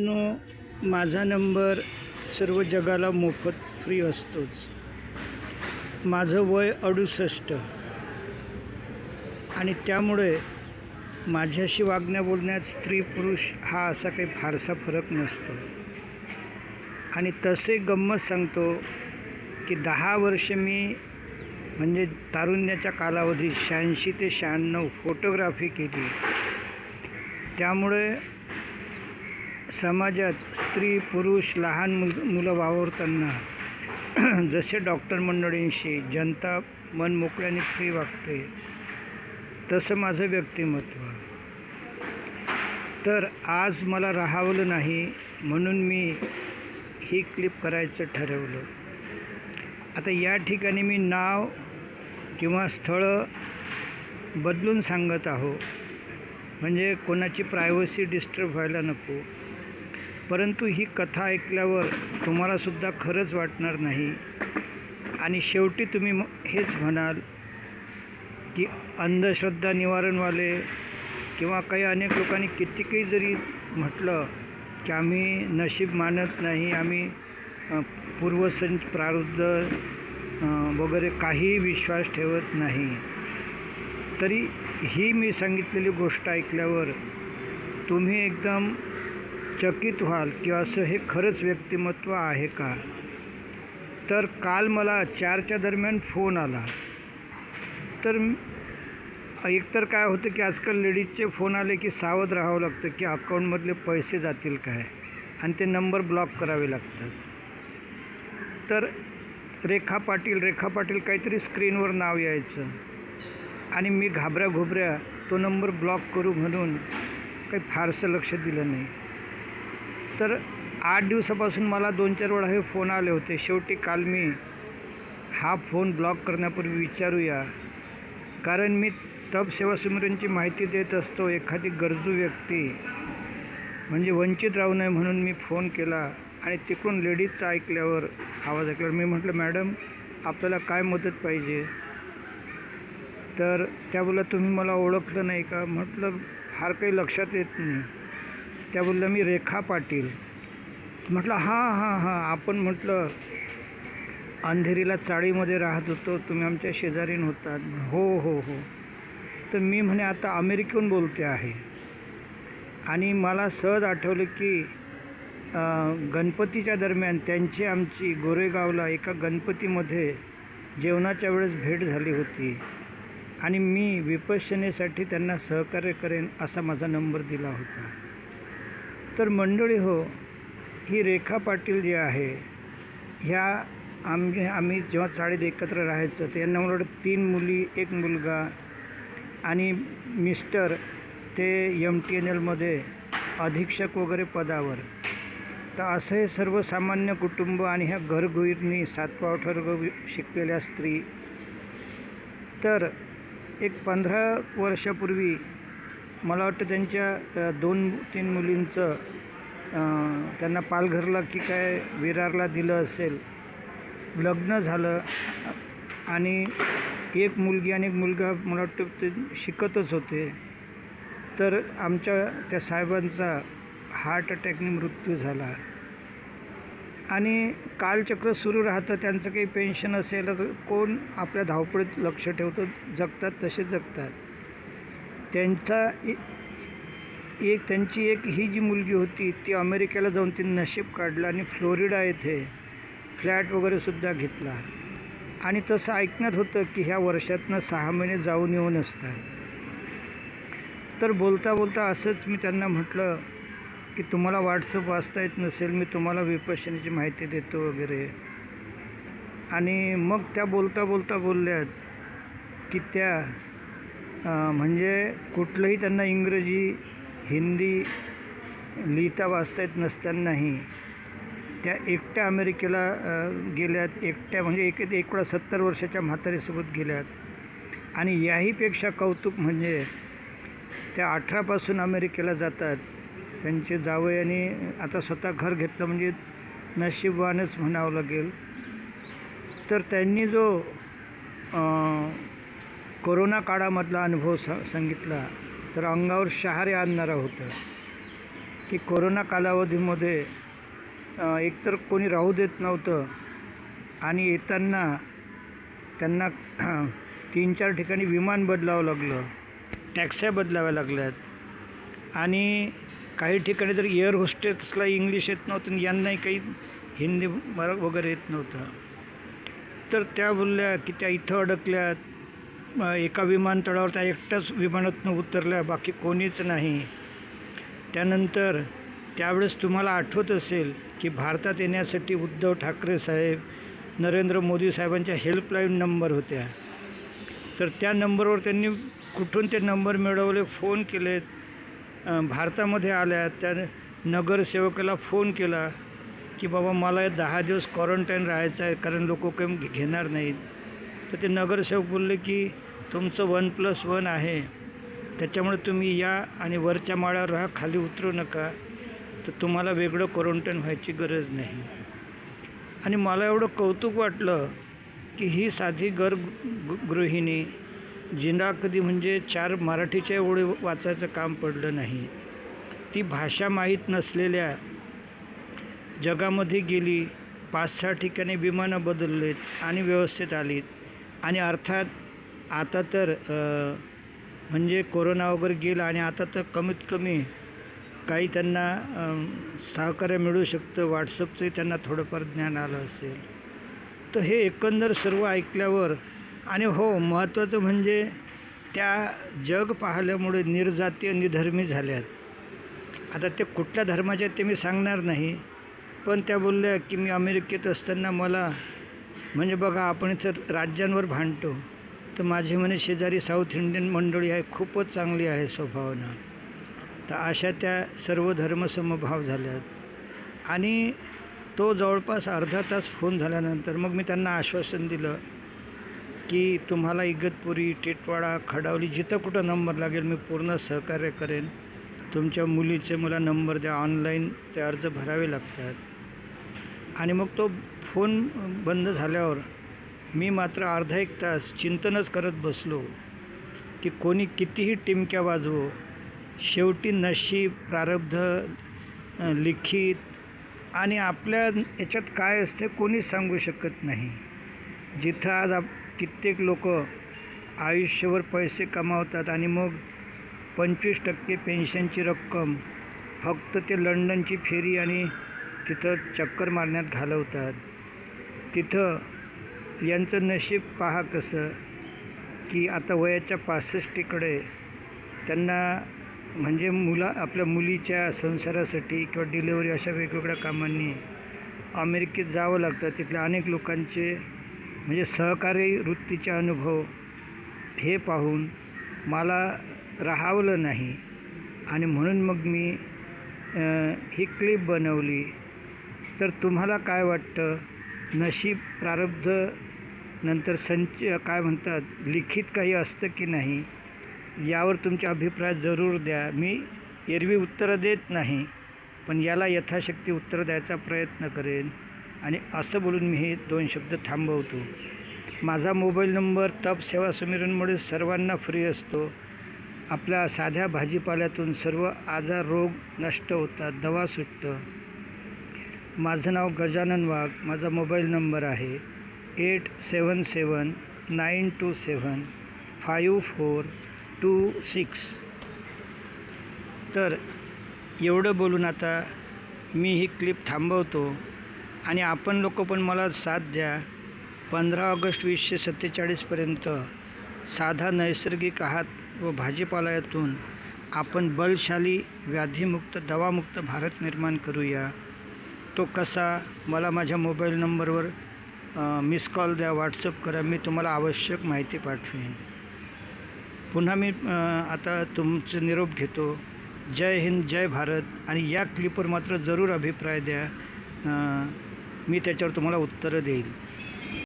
No माझा number सर्व जगाला मोफत फ्री असतोच. माझं वय अडुसष्ट. आणि त्यामुळे माझ्याशी वागण्या बोलण्यात स्त्री पुरुष हा असा काही फारसा फरक नसतो. आणि तसे गंमत सांगतो की दहा वर्ष मी म्हणजे तारुण्याच्या कालावधीत शहाऐंशी ते शहाण्णव फोटोग्राफी केली. त्यामुळे समाजात स्त्री पुरुष लहान मुल मुलं वावरताना जसे डॉक्टर मंडळींशी जनता मन मोकळ्याने फ्री वागते तसं माझं व्यक्तिमत्व. तर आज मला राहावलं नाही म्हणून मी ही क्लिप करायचं ठरवलं. आता या ठिकाणी मी नाव किंवा स्थळं बदलून सांगत आहो. म्हणजे कोणाची प्रायव्हसी डिस्टर्ब व्हायला नको. परंतु ही कथा ऐकल्यावर तुम्हालासुद्धा खरंच वाटणार नाही. आणि शेवटी तुम्ही म- हेच म्हणाल की अंधश्रद्धा निवारणवाले किंवा काही अनेक लोकांनी कितीकही जरी म्हटलं की आम्ही नशीब मानत नाही आम्ही पूर्वसं प्रारुद्ध वगैरे काहीही विश्वास ठेवत नाही. तरी ही मी सांगितलेली गोष्ट ऐकल्यावर तुम्ही एकदम चकित व्हाल की असं हे खरंच व्यक्तिमत्व आहे का? तर काल मला चारच्या दरम्यान फोन आला. तर एकतर काय होतं की आजकाल लेडीजचे फोन आले की सावध राहावं लागतं की अकाऊंटमधले पैसे जातील काय? आणि ते नंबर ब्लॉक करावे लागतात. तर रेखा पाटील रेखा पाटील काहीतरी स्क्रीनवर नाव यायचं. आणि मी घाबऱ्या घोबऱ्या तो नंबर ब्लॉक करू म्हणून काही फारसं लक्ष दिलं नाही. तर आठ दिवसापासून मला दोन चार वेळा हे फोन आले होते. शेवटी काल मी हा फोन ब्लॉक करण्यापूर्वी विचारूया. कारण मी तप सेवा सुमिरनची माहिती देत असतो एखादी गरजू व्यक्ती म्हणजे वंचित राहू नये म्हणून मी फोन केला आणि तिकडून लेडीजचा ऐकल्यावर आवाज ऐकल्यावर मी म्हटलं मॅडम आपल्याला काय मदत पाहिजे? तर त्या बोला तुम्ही मला ओळखलं नाही का? म्हटलं फार काही लक्षात येत नाही. त्या बोलल्या मी रेखा पाटील. म्हटलं हां हां हां आपण म्हटलं अंधेरीला चाळीमध्ये राहत होतो तुम्ही आमच्या शेजारीन होतात हो हो हो. तर मी म्हणे आता अमेरिकेहून बोलते आहे. आणि मला सहज आठवलं की गणपतीच्या दरम्यान त्यांची आमची गोरेगावला एका गणपतीमध्ये जेवणाच्या वेळेस भेट झाली होती. आणि मी विपश्यनेसाठी त्यांना सहकार्य करेन असा माझा नंबर दिला होता. तर मंडळी हो ही रेखा पाटील जी आहे ह्या आम्ही आम्ही जेव्हा शाळेत एकत्र राहायचं तर यांना मला वाटतं तीन मुली एक मुलगा. आणि मिस्टर ते यम टी एन एलमध्ये अधीक्षक वगैरे पदावर. तर असं हे सर्वसामान्य कुटुंब आणि ह्या घरगुईरनी सातवा वर्ग शिकलेल्या स्त्री. तर एक पंधरा वर्षापूर्वी मला वाटतं त्यांच्या दोन तीन मुलींचं त्यांना पालघरला की काय विरारला दिलं असेल लग्न झालं आणि एक मुलगी आणि एक मुलगा मला वाटतं ते शिकतच होते. तर आमच्या त्या साहेबांचा हार्ट अटॅकने मृत्यू झाला. आणि कालचक्र सुरू राहतं त्यांचं काही पेन्शन असेल तर कोण आपल्या धावपळीत लक्ष ठेवतं जगतात तसे जगतात. त्यांचा ए- एक त्यांची एक ही जी मुलगी होती ती अमेरिकेला जाऊन ती नशीब काढलं आणि फ्लोरिडा येथे फ्लॅट वगैरेसुद्धा घेतला. आणि तसं ऐकण्यात होतं की ह्या वर्षातनं सहा महिने जाऊन येऊन असतात. तर बोलता बोलता असंच मी त्यांना म्हटलं की तुम्हाला व्हॉट्सअप वाचता येत नसेल मी तुम्हाला विपश्यनेची माहिती देतो वगैरे. आणि मग त्या बोलता बोलता बोलल्यात की त्या म्हणजे कुठलंही त्यांना इंग्रजी हिंदी लिहिता वाचता येत नसतानाही त्या एकट्या अमेरिकेला गेल्यात. एकट्या म्हणजे एक एक वेळा सत्तर वर्षाच्या म्हातारीसोबत गेल्यात. आणि याहीपेक्षा कौतुक म्हणजे त्या अठरापासून अमेरिकेला जातात. त्यांचे जावयाने आता स्वतः घर घेतलं म्हणजे नशीबवानच म्हणावं लागेल. तर त्यांनी जो कोरोना काळामधला अनुभव स सांगितला तर अंगावर शहारे आणणारा होता. की कोरोना कालावधीमध्ये एकतर कोणी राहू देत नव्हतं आणि येताना त्यांना तीन चार ठिकाणी विमान बदलावं लागलं टॅक्स्या बदलाव्या लागल्यात आणि काही ठिकाणी तर एअर होस्टेसला इंग्लिश येत नव्हतं आणि यांनाही काही हिंदी वगैरे येत नव्हतं. तर त्या बोलल्या की त्या इथं अडकल्यात. एका विमानतळावर त्या एकटंच विमानातून उतरल्या बाकी कोणीच नाही. त्यानंतर त्यावेळेस तुम्हाला आठवत असेल की भारतात येण्यासाठी उद्धव ठाकरे साहेब नरेंद्र मोदी साहेबांच्या हेल्पलाईन नंबर होत्या. तर त्या नंबरवर त्यांनी कुठून ते नंबर मिळवले फोन केलेत. भारतामध्ये आल्या त्या नगरसेवकाला फोन केला की बाबा मला दहा दिवस क्वारंटाईन राहायचं आहे कारण लोक काही घेणार नाहीत. तर ते नगरसेवक बोलले की तुमचं वन प्लस वन आहे. त्याच्यामुळे तुम्ही या आणि वरच्या माळ्यावर राहा खाली उतरू नका. तर तुम्हाला वेगळं क्वारंटाईन व्हायची गरज नाही. आणि मला एवढं कौतुक वाटलं की ही साधी गर गृहिणी जिंदा कधी म्हणजे चार मराठीच्या एवढे वाचायचं काम पडलं नाही. ती भाषा माहीत नसलेल्या जगामध्ये गेली पाच सहा ठिकाणी विमानं बदललेत आणि व्यवस्थित आलीत. आणि अर्थात आता तर म्हणजे कोरोना वगैरे गेला आणि आता तर कमीत कमी काही त्यांना सहकार्य मिळू शकतं व्हॉट्सअपचंही त्यांना थोडंफार ज्ञान आलं असेल. तर हे एकंदर सर्व ऐकल्यावर आणि हो महत्त्वाचं म्हणजे त्या जग पाहिल्यामुळे निर्जातीय निधर्मी झाल्यात. आता ते कुठल्या धर्माचे ते मी सांगणार नाही पण त्या बोलल्या की मी अमेरिकेत असताना मला म्हणजे बघा आपण इथं राज्यांवर भांडतो. तर माझी म्हणे शेजारी साऊथ इंडियन मंडळी आहे खूपच चांगली आहे स्वभावानं. तर अशा त्या सर्व धर्मसमभाव झाल्यात. आणि तो जवळपास अर्धा तास फोन झाल्यानंतर मग मी त्यांना आश्वासन दिलं की तुम्हाला इगतपुरी टिटवाडा खडावली जिथं कुठं नंबर लागेल मी पूर्ण सहकार्य करेन. तुमच्या मुलीचे मला नंबर द्या ऑनलाईन ते अर्ज भरावे लागतात. आणि मग तो फोन बंद झाल्यावर मी मात्र अर्धा एक तास चिंतनच करत बसलो की कोणी कितीही टिमक्या वाजवो शेवटी नशीब प्रारब्ध लिखित आणि आपल्या याच्यात काय असते कोणी सांगू शकत नाही. जिथं आज आप कित्येक लोक आयुष्यभर पैसे कमावतात आणि मग पंचवीस टक्के पेन्शनची रक्कम फक्त ते लंडनची फेरी आणि तिथं चक्कर मारण्यात घालवतात. तिथं यांचं नशीब पहा कसं की आता वयाच्या पासष्टीकडे त्यांना म्हणजे मुला आपल्या मुलीच्या संसारासाठी किंवा डिलेवरी अशा वेगवेगळ्या कामांनी अमेरिकेत जावं लागतं. तिथल्या अनेक लोकांचे म्हणजे सहकारी वृत्तीचे अनुभव हे पाहून मला राहावलं नाही. आणि म्हणून मग मी ही क्लिप बनवली. तर तुम्हाला काय वाटतं? नशीब प्रारब्ध नंतर संच काय म्हणतात? लिखित काही असतं की नाही? यावर तुमचा अभिप्राय जरूर द्या. मी एरवी उत्तरं देत नाही पण याला यथाशक्ती उत्तर द्यायचा प्रयत्न करेन. आणि असं बोलून मी हे दोन शब्द थांबवतो. माझा मोबाईल नंबर तप सेवा समीरणमुळे सर्वांना फ्री असतो. आपल्या साध्या भाजीपाल्यातून सर्व आजार रोग नष्ट होतात. दवा सुटतं. माझं नाव गजानन वाघ माझा मोबाईल नंबर आहे eight seven seven nine two seven five four two six. तर एवढं बोलून आता मी ही क्लिप थांबवतो आणि आपण लोक पण मला साथ द्या. पंधरा ऑगस्ट वीसशे सत्तेचाळीसपर्यंत साधा नैसर्गिक आहात व भाजीपाल्यातून आपण बलशाली व्याधीमुक्त दवामुक्त भारत निर्माण करूया. तो कसा मला माझ्या मोबाईल नंबरवर मिस कॉल द्या व्हॉट्सअप करा मी तुम्हाला आवश्यक माहिती पाठवेन. पुन्हा मी आता तुमचं निरोप घेतो. जय हिंद जय भारत. आणि या क्लिपवर मात्र जरूर अभिप्राय द्या. मी त्याच्यावर तुम्हाला उत्तरं देईल.